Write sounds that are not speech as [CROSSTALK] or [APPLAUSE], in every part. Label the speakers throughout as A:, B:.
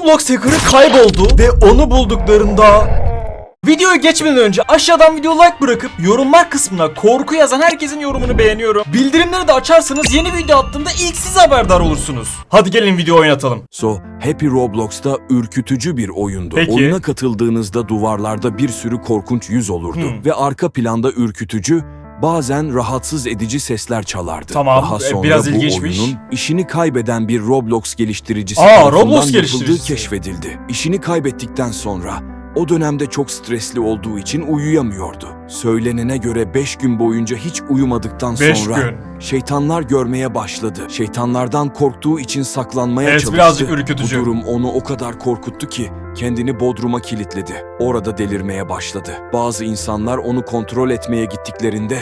A: Roblox hacker'ı kayboldu ve onu bulduklarında Videoya geçmeden önce aşağıdan video like bırakıp yorumlar kısmına korku yazan herkesin yorumunu beğeniyorum. Bildirimleri de açarsanız yeni video attığımda ilk siz haberdar olursunuz. Hadi gelin video oynatalım.
B: So, Happy Roblox'ta ürkütücü bir oyundu.
A: Peki.
B: Oyuna katıldığınızda duvarlarda bir sürü korkunç yüz olurdu
A: Hmm.
B: ve arka planda ürkütücü, bazen rahatsız edici sesler çalardı.
A: Tamam,
B: Daha
A: e,
B: sonra
A: biraz
B: bu
A: ilginçmiş.
B: oyunun işini kaybeden bir Roblox geliştiricisi
A: Aa,
B: tarafından
A: Roblox
B: yapıldığı
A: geliştiricisi.
B: keşfedildi. İşini kaybettikten sonra o dönemde çok stresli olduğu için uyuyamıyordu. Söylenene göre 5 gün boyunca hiç uyumadıktan
A: Beş
B: sonra
A: gün.
B: şeytanlar görmeye başladı. Şeytanlardan korktuğu için saklanmaya
A: Evet,
B: çalıştı.
A: birazcık ürkütücü.
B: Bu durum onu o kadar korkuttu ki kendini bodruma kilitledi. Orada delirmeye başladı. Bazı insanlar onu kontrol etmeye gittiklerinde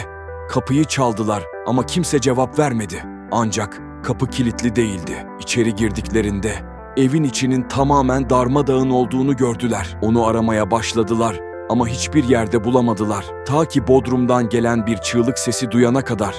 B: kapıyı çaldılar ama kimse cevap vermedi. Ancak kapı kilitli değildi. İçeri girdiklerinde evin içinin tamamen darmadağın olduğunu gördüler. Onu aramaya başladılar ama hiçbir yerde bulamadılar. Ta ki bodrumdan gelen bir çığlık sesi duyana kadar.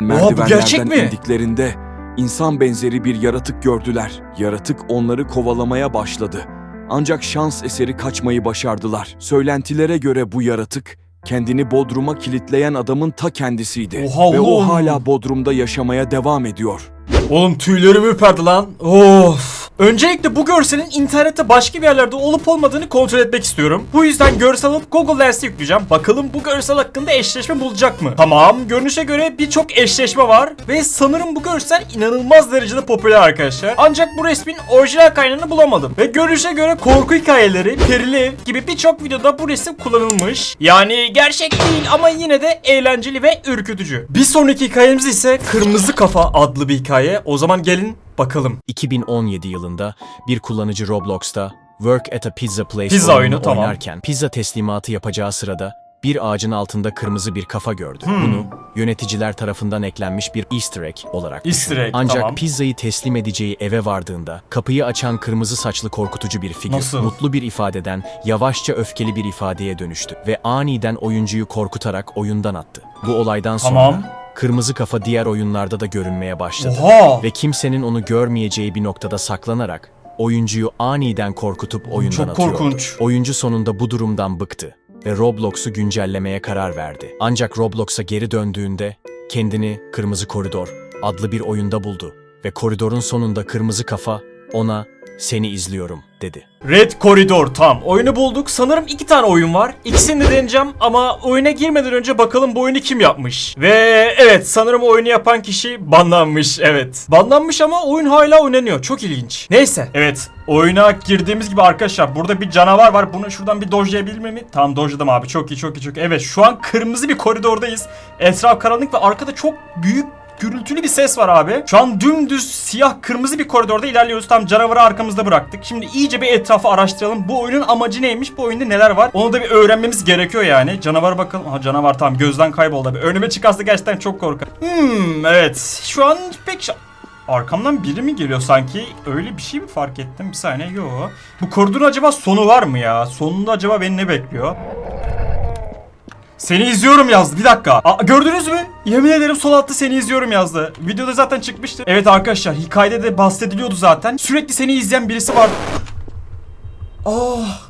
A: bu gerçek mi?
B: indiklerinde insan benzeri bir yaratık gördüler. Yaratık onları kovalamaya başladı. Ancak şans eseri kaçmayı başardılar. Söylentilere göre bu yaratık kendini Bodrum'a kilitleyen adamın ta kendisiydi.
A: Oha
B: Ve o
A: oğlum.
B: hala Bodrum'da yaşamaya devam ediyor.
A: Oğlum tüylerimi ürperdi lan. Of. Öncelikle bu görselin internette başka bir yerlerde olup olmadığını kontrol etmek istiyorum. Bu yüzden görsel alıp Google Lens'e yükleyeceğim. Bakalım bu görsel hakkında eşleşme bulacak mı? Tamam, görünüşe göre birçok eşleşme var ve sanırım bu görsel inanılmaz derecede popüler arkadaşlar. Ancak bu resmin orijinal kaynağını bulamadım. Ve görünüşe göre korku hikayeleri, perili gibi birçok videoda bu resim kullanılmış. Yani gerçek değil ama yine de eğlenceli ve ürkütücü. Bir sonraki hikayemiz ise Kırmızı Kafa adlı bir hikaye. O zaman gelin bakalım.
C: 2017 yılında bir kullanıcı Roblox'ta Work at a Pizza Place
A: Pizza oyunu, tamam.
C: oynarken pizza teslimatı yapacağı sırada bir ağacın altında kırmızı bir kafa gördü.
A: Hmm.
C: Bunu yöneticiler tarafından eklenmiş bir easter egg olarak
A: Easter egg,
C: Ancak
A: tamam.
C: pizzayı teslim edeceği eve vardığında kapıyı açan kırmızı saçlı korkutucu bir figür
A: Nasıl?
C: mutlu bir ifadeden yavaşça öfkeli bir ifadeye dönüştü ve aniden oyuncuyu korkutarak oyundan attı. Bu olaydan
A: Tamam.
C: Kırmızı kafa diğer oyunlarda da görünmeye başladı
A: Oha!
C: ve kimsenin onu görmeyeceği bir noktada saklanarak oyuncuyu aniden korkutup oyundan
A: Çok
C: atıyordu.
A: korkunç.
C: Oyuncu sonunda bu durumdan bıktı ve Roblox'u güncellemeye karar verdi. Ancak Roblox'a geri döndüğünde kendini Kırmızı Koridor adlı bir oyunda buldu ve koridorun sonunda kırmızı kafa ona seni izliyorum dedi.
A: Red Corridor tam. Oyunu bulduk. Sanırım iki tane oyun var. İkisini de deneyeceğim ama oyuna girmeden önce bakalım bu oyunu kim yapmış. Ve evet sanırım oyunu yapan kişi banlanmış. Evet. Banlanmış ama oyun hala oynanıyor. Çok ilginç. Neyse. Evet. Oyuna girdiğimiz gibi arkadaşlar burada bir canavar var. Bunu şuradan bir dojlayabilir miyim? Tamam dojladım abi. Çok iyi çok iyi çok iyi. Evet şu an kırmızı bir koridordayız. Etraf karanlık ve arkada çok büyük gürültülü bir ses var abi. Şu an dümdüz siyah kırmızı bir koridorda ilerliyoruz. Tam canavarı arkamızda bıraktık. Şimdi iyice bir etrafı araştıralım. Bu oyunun amacı neymiş? Bu oyunda neler var? Onu da bir öğrenmemiz gerekiyor yani. Canavar bakalım. Aha canavar tam gözden kayboldu abi. Önüme çıkarsa gerçekten çok korkarım. Hmm evet. Şu an pek Arkamdan biri mi geliyor sanki? Öyle bir şey mi fark ettim? Bir saniye. Yo. Bu koridorun acaba sonu var mı ya? Sonunda acaba beni ne bekliyor? Seni izliyorum yazdı. Bir dakika. Aa, gördünüz mü? Yemin ederim sol altta seni izliyorum yazdı. Videoda zaten çıkmıştı. Evet arkadaşlar hikayede de bahsediliyordu zaten. Sürekli seni izleyen birisi var. Ah.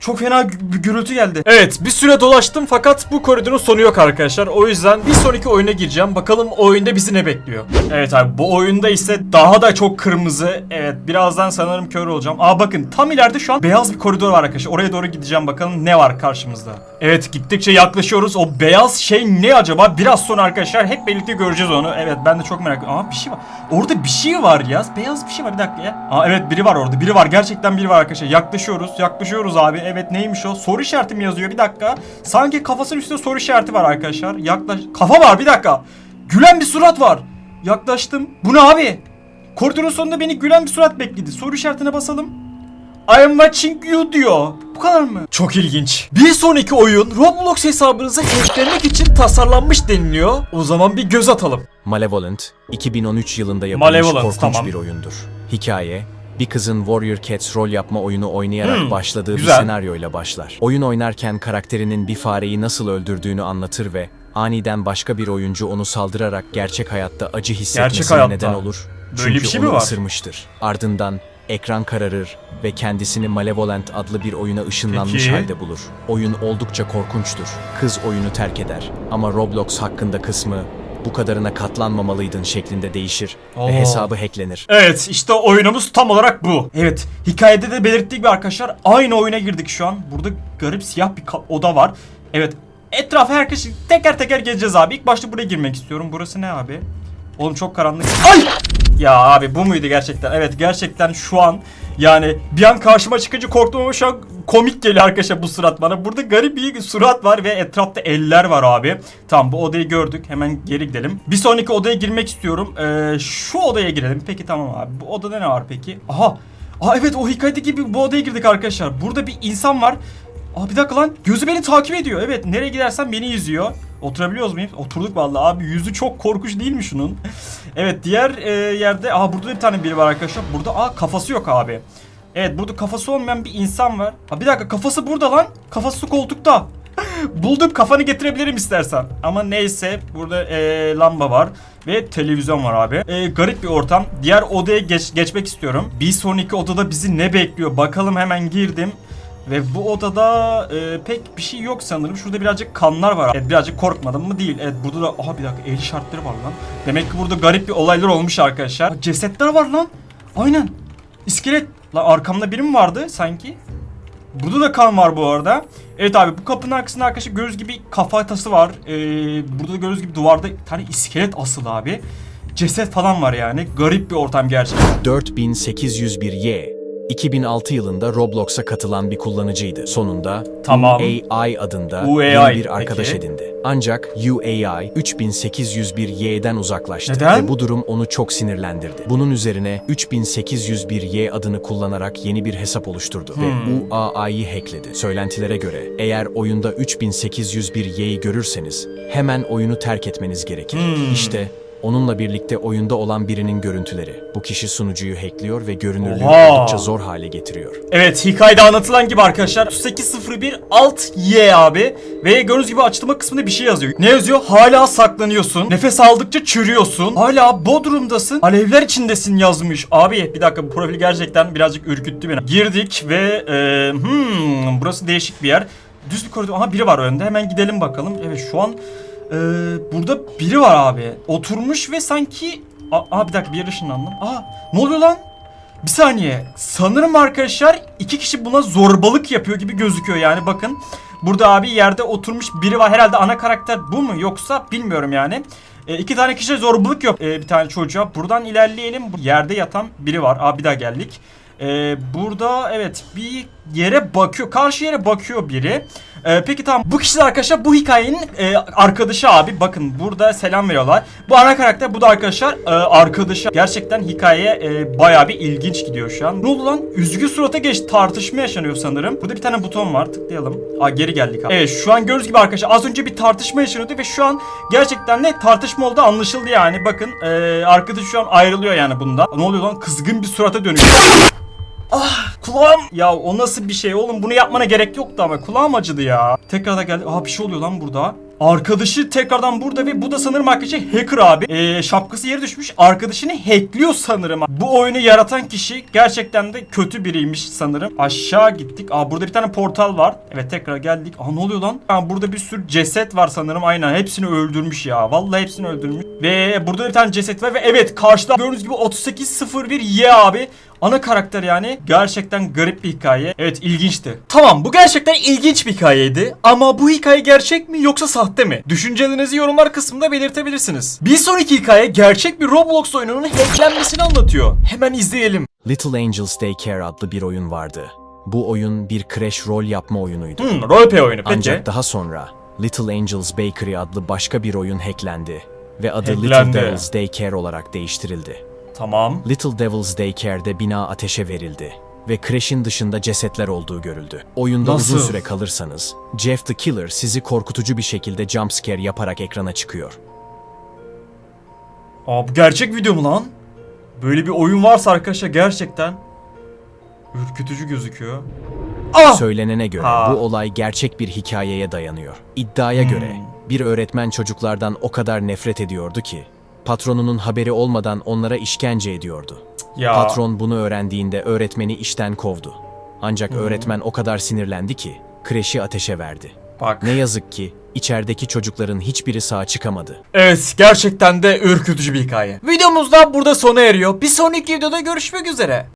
A: Çok fena bir gürültü geldi. Evet bir süre dolaştım fakat bu koridorun sonu yok arkadaşlar. O yüzden bir sonraki oyuna gireceğim. Bakalım o oyunda bizi ne bekliyor. Evet abi bu oyunda ise daha da çok kırmızı. Evet birazdan sanırım kör olacağım. Aa bakın tam ileride şu an beyaz bir koridor var arkadaşlar. Oraya doğru gideceğim bakalım ne var karşımızda. Evet gittikçe yaklaşıyoruz. O beyaz şey ne acaba? Biraz sonra arkadaşlar hep birlikte göreceğiz onu. Evet ben de çok merak ediyorum. Aa bir şey var. Orada bir şey var ya. Beyaz bir şey var bir dakika ya. Aa evet biri var orada. Biri var. Gerçekten biri var arkadaşlar. Yaklaşıyoruz. Yaklaşıyoruz abi. Evet neymiş o? Soru işareti mi yazıyor? Bir dakika. Sanki kafasının üstünde soru işareti var arkadaşlar. Yaklaş... Kafa var bir dakika. Gülen bir surat var. Yaklaştım. Bu ne abi? Koridorun sonunda beni gülen bir surat bekledi. Soru işaretine basalım. I am watching you diyor. Bu kadar mı? Çok ilginç. Bir sonraki oyun Roblox hesabınızı hacklemek için tasarlanmış deniliyor. O zaman bir göz atalım.
C: Malevolent, 2013 yılında yapılmış
A: Malevolent,
C: korkunç
A: tamam.
C: bir oyundur. Hikaye, bir kızın Warrior Cats rol yapma oyunu oynayarak
A: Hmm,
C: başladığı
A: güzel.
C: bir senaryoyla başlar. Oyun oynarken karakterinin bir fareyi nasıl öldürdüğünü anlatır ve aniden başka bir oyuncu onu saldırarak gerçek hayatta acı hissetmesine
A: hayatta.
C: neden olur
A: Böyle
C: Çünkü
A: bir şey
C: onu
A: mi var?
C: ısırmıştır. Ardından ekran kararır ve kendisini Malevolent adlı bir oyuna ışınlanmış
A: Peki.
C: halde bulur. Oyun oldukça korkunçtur. Kız oyunu terk eder. Ama Roblox hakkında kısmı bu kadarına katlanmamalıydın şeklinde değişir
A: Oo.
C: ve hesabı hacklenir.
A: Evet işte oyunumuz tam olarak bu. Evet hikayede de belirttiği gibi arkadaşlar aynı oyuna girdik şu an. Burada garip siyah bir oda var. Evet etrafı herkes teker teker gezeceğiz abi. İlk başta buraya girmek istiyorum. Burası ne abi? Oğlum çok karanlık. Ay! Ya abi bu muydu gerçekten? Evet gerçekten şu an yani bir an karşıma çıkınca korktum ama şu an komik geliyor arkadaşlar bu surat bana. Burada garip bir surat var ve etrafta eller var abi. Tamam bu odayı gördük. Hemen geri gidelim. Bir sonraki odaya girmek istiyorum. Ee, şu odaya girelim. Peki tamam abi. Bu odada ne var peki? Aha. Aa evet o hikayedeki gibi bu odaya girdik arkadaşlar. Burada bir insan var. Aa bir dakika lan. Gözü beni takip ediyor. Evet nereye gidersem beni izliyor. Oturabiliyoruz muyuz? Oturduk vallahi abi. Yüzü çok korkunç değil mi şunun? evet diğer e, yerde aa burada da bir tane biri var arkadaşlar. Burada aa kafası yok abi. Evet burada kafası olmayan bir insan var. Ha bir dakika kafası burada lan. Kafası koltukta. [LAUGHS] Buldum kafanı getirebilirim istersen. Ama neyse burada e, lamba var ve televizyon var abi. E, garip bir ortam. Diğer odaya geç, geçmek istiyorum. Bir sonraki odada bizi ne bekliyor? Bakalım hemen girdim. Ve bu odada e, pek bir şey yok sanırım. Şurada birazcık kanlar var. Evet birazcık korkmadım mı değil. Evet burada da aha bir dakika el şartları var lan. Demek ki burada garip bir olaylar olmuş arkadaşlar. Cesetler var lan. Aynen. İskelet. Lan arkamda biri mi vardı sanki? Burada da kan var bu arada. Evet abi bu kapının arkasında arkadaşlar göz gibi kafatası var. Ee, burada da göz gibi duvarda bir tane iskelet asılı abi. Ceset falan var yani. Garip bir ortam gerçekten.
C: 4801Y 2006 yılında Roblox'a katılan bir kullanıcıydı. Sonunda
A: Tamam.
C: UAI adında
A: UAI,
C: yeni bir arkadaş
A: peki.
C: edindi. Ancak UAI 3801Y'den uzaklaştı
A: Neden?
C: ve bu durum onu çok sinirlendirdi. Bunun üzerine 3801Y adını kullanarak yeni bir hesap oluşturdu
A: Hmm.
C: ve UAI'yi hackledi. Söylentilere göre eğer oyunda 3801Y'yi görürseniz hemen oyunu terk etmeniz gerekir.
A: Hmm.
C: İşte Onunla birlikte oyunda olan birinin görüntüleri. Bu kişi sunucuyu hackliyor ve görünürlüğü
A: Oha.
C: oldukça zor hale getiriyor.
A: Evet hikayede anlatılan gibi arkadaşlar 801 alt Y abi ve gördüğünüz gibi açıklama kısmında bir şey yazıyor. Ne yazıyor? Hala saklanıyorsun. Nefes aldıkça çürüyorsun. Hala Bodrum'dasın. Alevler içindesin yazmış. Abi bir dakika bu profil gerçekten birazcık ürküttü beni. Girdik ve e, hmm, burası değişik bir yer. Düz bir koridor. Aha biri var önde. Hemen gidelim bakalım. Evet şu an e, burada biri var abi. Oturmuş ve sanki... Aa, bir dakika bir yere ışınlandım. Aa ne oluyor lan? Bir saniye. Sanırım arkadaşlar iki kişi buna zorbalık yapıyor gibi gözüküyor yani bakın. Burada abi yerde oturmuş biri var. Herhalde ana karakter bu mu yoksa bilmiyorum yani. E, iki tane kişi zorbalık yok e, bir tane çocuğa. Buradan ilerleyelim. Yerde yatan biri var. Abi daha geldik. E, burada evet bir yere bakıyor. Karşı yere bakıyor biri. E, peki tamam bu kişiler arkadaşlar bu hikayenin e, arkadaşı abi. Bakın burada selam veriyorlar. Bu ana karakter bu da arkadaşlar e, arkadaşı. Gerçekten hikaye e, bayağı bir ilginç gidiyor şu an. Ne oldu lan? Üzgün surata geç tartışma yaşanıyor sanırım. Burada bir tane buton var tıklayalım. Aa geri geldik abi. Evet şu an gördüğünüz gibi arkadaşlar az önce bir tartışma yaşanıyordu ve şu an gerçekten ne tartışma oldu anlaşıldı yani. Bakın e, arkadaş şu an ayrılıyor yani bundan. Ne oluyor lan? Kızgın bir surata dönüyor. Ah kulağım. Ya o nasıl bir şey oğlum bunu yapmana gerek yoktu ama kulağım acıdı ya. Tekrar da geldi. Aa bir şey oluyor lan burada. Arkadaşı tekrardan burada ve bu da sanırım arkadaşı hacker abi. Ee, şapkası yere düşmüş. Arkadaşını hackliyor sanırım. Bu oyunu yaratan kişi gerçekten de kötü biriymiş sanırım. Aşağı gittik. Aa burada bir tane portal var. Evet tekrar geldik. Aa ne oluyor lan? Aa, burada bir sürü ceset var sanırım. Aynen hepsini öldürmüş ya. Vallahi hepsini öldürmüş. Ve burada bir tane ceset var ve evet karşıda gördüğünüz gibi 3801 Y abi. Ana karakter yani. Gerçekten garip bir hikaye. Evet ilginçti. Tamam bu gerçekten ilginç bir hikayeydi. Ama bu hikaye gerçek mi yoksa sahte mi? Düşüncelerinizi yorumlar kısmında belirtebilirsiniz. Bir sonraki hikaye gerçek bir Roblox oyununun hacklenmesini anlatıyor. Hemen izleyelim.
C: Little Angels Daycare adlı bir oyun vardı. Bu oyun bir crash rol yapma oyunuydu.
A: Hmm, roleplay oyunu peki.
C: Ancak daha sonra Little Angels Bakery adlı başka bir oyun hacklendi ve adı
A: Hacklendi.
C: Little Devils Daycare olarak değiştirildi.
A: Tamam.
C: Little Devils Daycare'de bina ateşe verildi ve Crash'in dışında cesetler olduğu görüldü. Oyunda
A: Nasıl?
C: uzun süre kalırsanız, Jeff the Killer sizi korkutucu bir şekilde jumpscare yaparak ekrana çıkıyor.
A: Aa bu gerçek video mu lan? Böyle bir oyun varsa arkadaşlar gerçekten ürkütücü gözüküyor. Ah!
C: Söylenene göre
A: Ha.
C: bu olay gerçek bir hikayeye dayanıyor. İddiaya
A: Hmm.
C: göre bir öğretmen çocuklardan o kadar nefret ediyordu ki patronunun haberi olmadan onlara işkence ediyordu.
A: Ya.
C: Patron bunu öğrendiğinde öğretmeni işten kovdu. Ancak öğretmen o kadar sinirlendi ki kreşi ateşe verdi.
A: Bak.
C: Ne yazık ki içerideki çocukların hiçbiri sağ çıkamadı.
A: Evet gerçekten de ürkütücü bir hikaye. Videomuz da burada sona eriyor. Bir sonraki videoda görüşmek üzere.